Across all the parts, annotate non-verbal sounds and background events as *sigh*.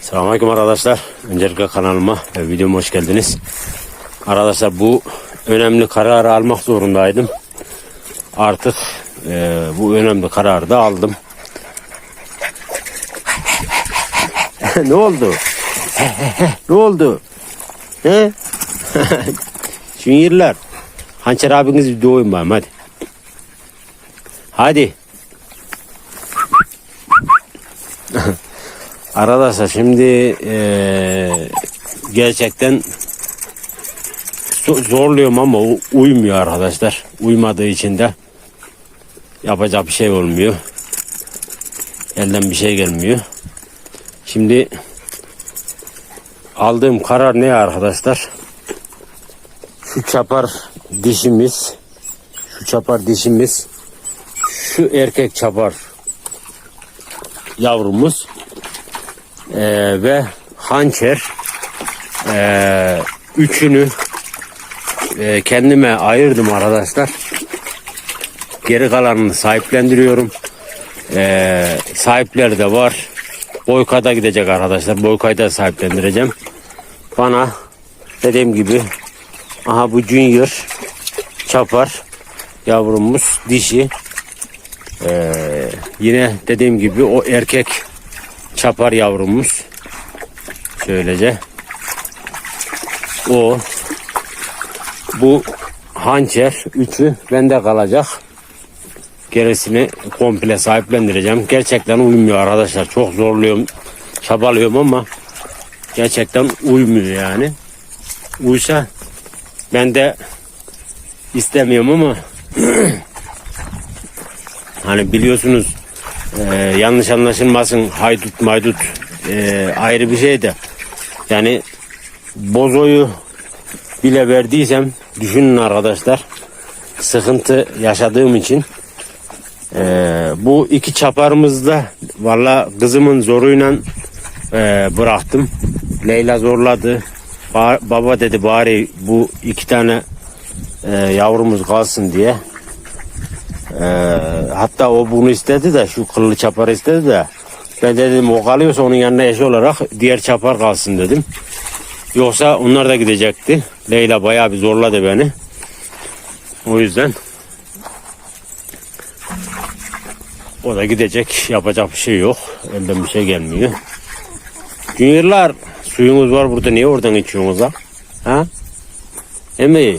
Selamünaleyküm arkadaşlar. Öncelikle kanalıma ve videoma hoş geldiniz. Arkadaşlar bu önemli kararı almak zorundaydım. Artık e, bu önemli kararı da aldım. *laughs* ne oldu? *laughs* ne oldu? He? *laughs* Juniorlar. Hançer abiniz bir doğuyun bakayım hadi. Hadi. Arkadaşlar şimdi eee, gerçekten zo- zorluyorum ama uymuyor arkadaşlar. Uymadığı için de yapacak bir şey olmuyor. Elden bir şey gelmiyor. Şimdi aldığım karar ne arkadaşlar? Şu çapar dişimiz, şu çapar dişimiz, şu erkek çapar yavrumuz eee, ve hançer eee, üçünü eee, kendime ayırdım arkadaşlar. Geri kalanını sahiplendiriyorum. Eee sahipleri de var. Boyka'da gidecek arkadaşlar. Boyka'yı da sahiplendireceğim. Bana dediğim gibi aha bu junior çapar yavrumuz dişi. Eee, yine dediğim gibi o erkek çapar yavrumuz. Şöylece. O. Bu hançer. Üçü bende kalacak. Gerisini komple sahiplendireceğim. Gerçekten uymuyor arkadaşlar. Çok zorluyorum. Çabalıyorum ama gerçekten uymuyor yani. Uysa ben de istemiyorum ama *clears throat* hani biliyorsunuz ee, yanlış anlaşılmasın haydut maydut ee, ayrı bir şey de. Yani bozoyu bile verdiysem düşünün arkadaşlar sıkıntı yaşadığım için ee, bu iki çaparımızda valla kızımın zoruyla ee, bıraktım. Leyla zorladı. Ba- baba dedi bari bu iki tane ee, yavrumuz kalsın diye ee, hatta o bunu istedi de şu kıllı çapar istedi de ben dedim o kalıyorsa onun yanına eş olarak diğer çapar kalsın dedim. Yoksa onlar da gidecekti. Leyla bayağı bir zorladı beni. O yüzden o da gidecek. Yapacak bir şey yok. Elden bir şey gelmiyor. Juniorlar suyunuz var burada. Niye oradan içiyorsunuz ha? Ha? Emi.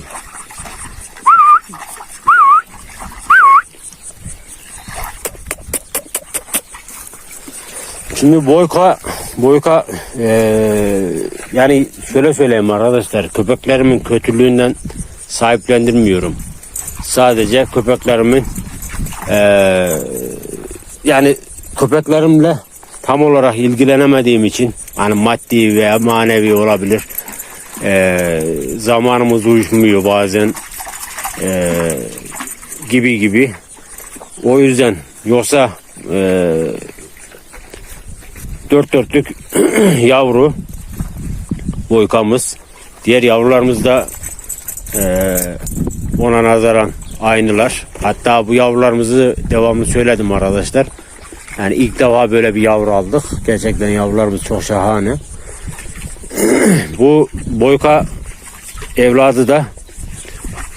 Şimdi boyka boyka eee, yani şöyle söyleyeyim arkadaşlar köpeklerimin kötülüğünden sahiplendirmiyorum. Sadece köpeklerimin eee, yani köpeklerimle tam olarak ilgilenemediğim için hani maddi veya manevi olabilir. Eee, zamanımız uyuşmuyor bazen eee, gibi gibi. O yüzden yoksa eee dört dörtlük *clears throat* yavru boykamız. Diğer yavrularımız da eee, ona nazaran aynılar. Hatta bu yavrularımızı devamlı söyledim arkadaşlar. Yani ilk defa böyle bir yavru aldık. Gerçekten yavrularımız çok şahane. *clears throat* bu boyka evladı da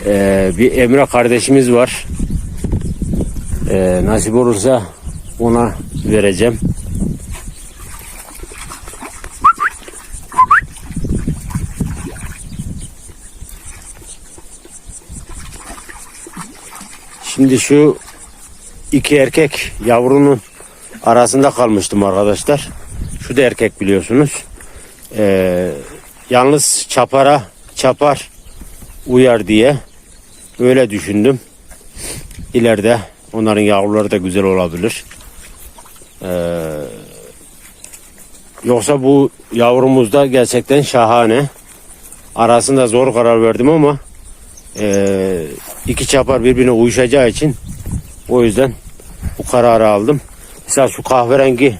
eee, bir Emre kardeşimiz var. Eee, nasip olursa ona vereceğim. Şimdi şu iki erkek yavrunun arasında kalmıştım arkadaşlar. Şu da erkek biliyorsunuz. Ee, yalnız çapara çapar uyar diye öyle düşündüm. İleride onların yavruları da güzel olabilir. Ee, yoksa bu yavrumuz da gerçekten şahane. Arasında zor karar verdim ama ee, iki çapar birbirine uyuşacağı için o yüzden bu kararı aldım. Mesela şu kahverengi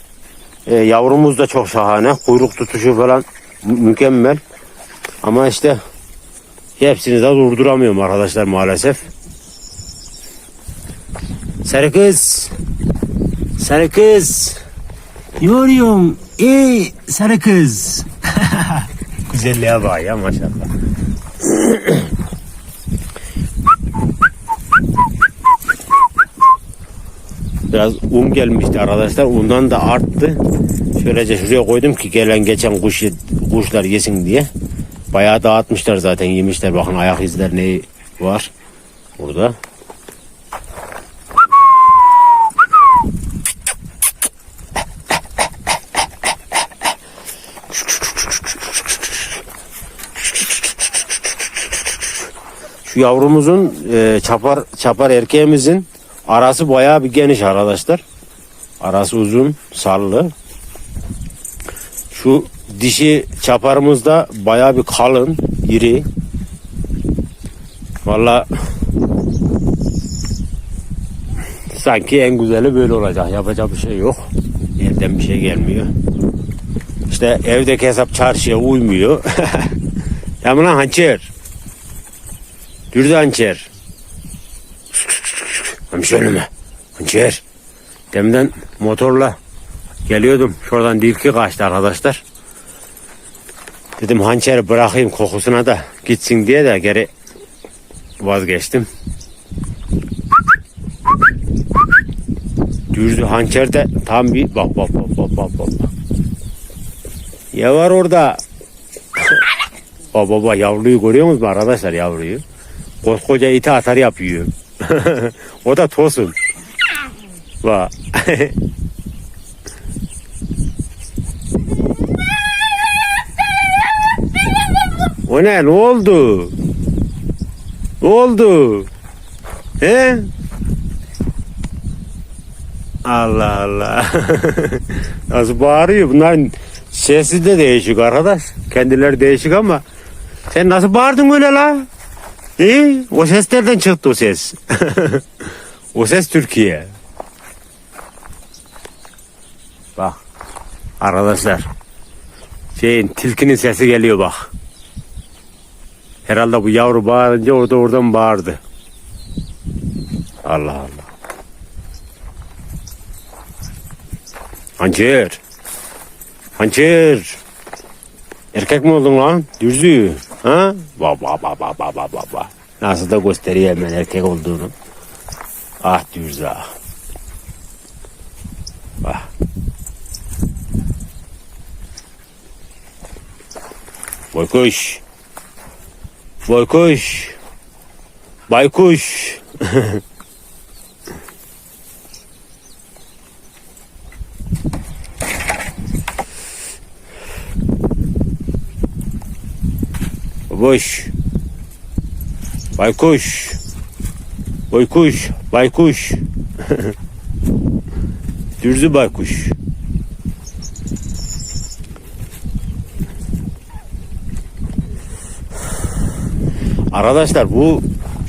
e, yavrumuz da çok şahane. Kuyruk tutuşu falan mü- mükemmel. Ama işte hepsini de durduramıyorum arkadaşlar maalesef. Sarı kız. Sarı kız. Yoruyorum. Ey sarı kız. *laughs* Güzelliğe bak ya maşallah. *clears throat* Biraz un gelmişti arkadaşlar. Undan da arttı. Şöylece şuraya koydum ki gelen geçen kuş kuşlar yesin diye. Bayağı dağıtmışlar zaten yemişler. Bakın ayak izler ne var burada. Şu yavrumuzun e, çapar çapar erkeğimizin arası bayağı bir geniş arkadaşlar. Arası uzun, sarlı. Şu dişi çaparımız da bayağı bir kalın, iri. Valla sanki en güzeli böyle olacak. Yapacak bir şey yok. Elden bir şey gelmiyor. İşte evdeki hesap çarşıya uymuyor. *laughs* ya lan hançer. Dürdü hançer. Hemşerim mi? Hançer. Demden motorla geliyordum. Şuradan dilki kaçtı arkadaşlar. Dedim hançeri bırakayım kokusuna da gitsin diye de geri vazgeçtim. Dürdü hançer de tam bir bak bak bak bak bak bak. Ya var orada. baba baba yavruyu görüyor musunuz arkadaşlar yavruyu? Koskoca iti atar yapıyor. *laughs* o da tosun. *laughs* Ne? Ne oldu? Ne oldu? He? Allah Allah. *laughs* Nasıl bağırıyor? Bunların sesi de değişik arkadaş. Kendileri değişik ama sen nasıl bağırdın öyle la? İyi. O ses nereden çıktı o ses? *laughs* o ses Türkiye. Bak. Arkadaşlar. Şeyin tilkinin sesi geliyor bak. Herhalde bu yavru bağırınca orada oradan bağırdı. Allah Allah. Hançer. Hançer. Erkek mi oldun lan? Dürzü. Ha? Baba baba baba baba. Nasıl da gösteriyor hemen erkek olduğunu. Ah Dürzü ah. Ah. Baykuş. Baykuş. *laughs* Baykuş. Baykuş. Baykuş. Baykuş. *laughs* Dürzü baykuş. Arkadaşlar bu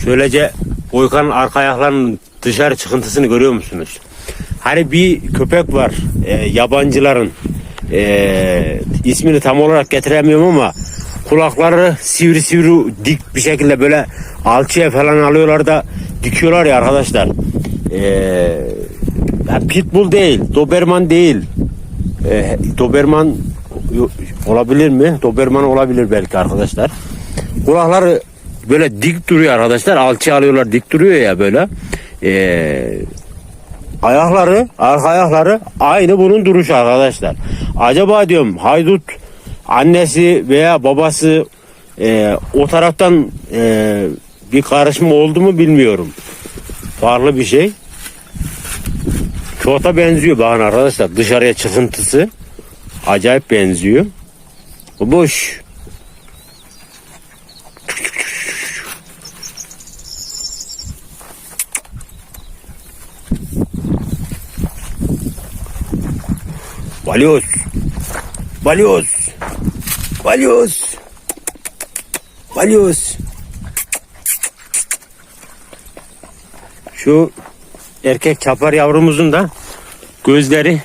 şöylece Boykan'ın arka ayaklarının dışarı çıkıntısını görüyor musunuz? Hani bir köpek var e, yabancıların e, ismini tam olarak getiremiyorum ama kulakları sivri sivri dik bir şekilde böyle alçıya falan alıyorlar da dikiyorlar ya arkadaşlar. E, ya pitbull değil, doberman değil. E, doberman olabilir mi? Doberman olabilir belki arkadaşlar. Kulakları böyle dik duruyor arkadaşlar. Alçı alıyorlar dik duruyor ya böyle. Ee, ayakları, arka ayakları aynı bunun duruşu arkadaşlar. Acaba diyorum haydut annesi veya babası e, o taraftan e, bir karışma oldu mu bilmiyorum. Farklı bir şey. Çok da benziyor bakın arkadaşlar. Dışarıya çıkıntısı acayip benziyor. Bu boş. Balyoz. Balyoz. Balyoz. Balyoz. Şu erkek çapar yavrumuzun da gözleri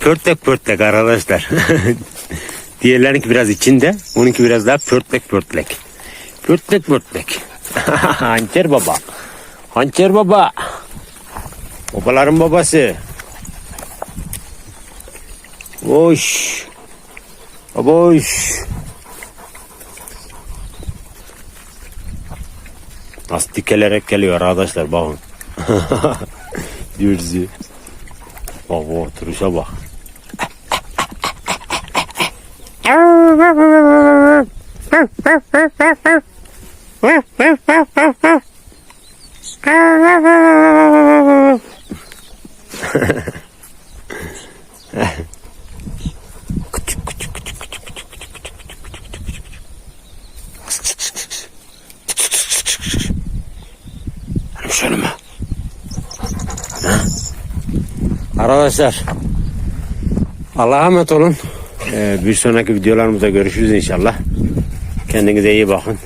pörtlek pörtlek arkadaşlar. *laughs* Diğerlerinki biraz içinde. Onunki biraz daha pörtlek pörtlek. Pörtlek pörtlek. *laughs* Hançer baba. Hançer baba. Babaların babası. Boş. Boş. Nasıl dikelerek geliyor arkadaşlar bakın. *laughs* Dürzi. Bak bu oturuşa bak. *laughs* Şöyle mi? Arkadaşlar Allah'a emanet olun. Ee, bir sonraki videolarımızda görüşürüz inşallah. Kendinize iyi bakın.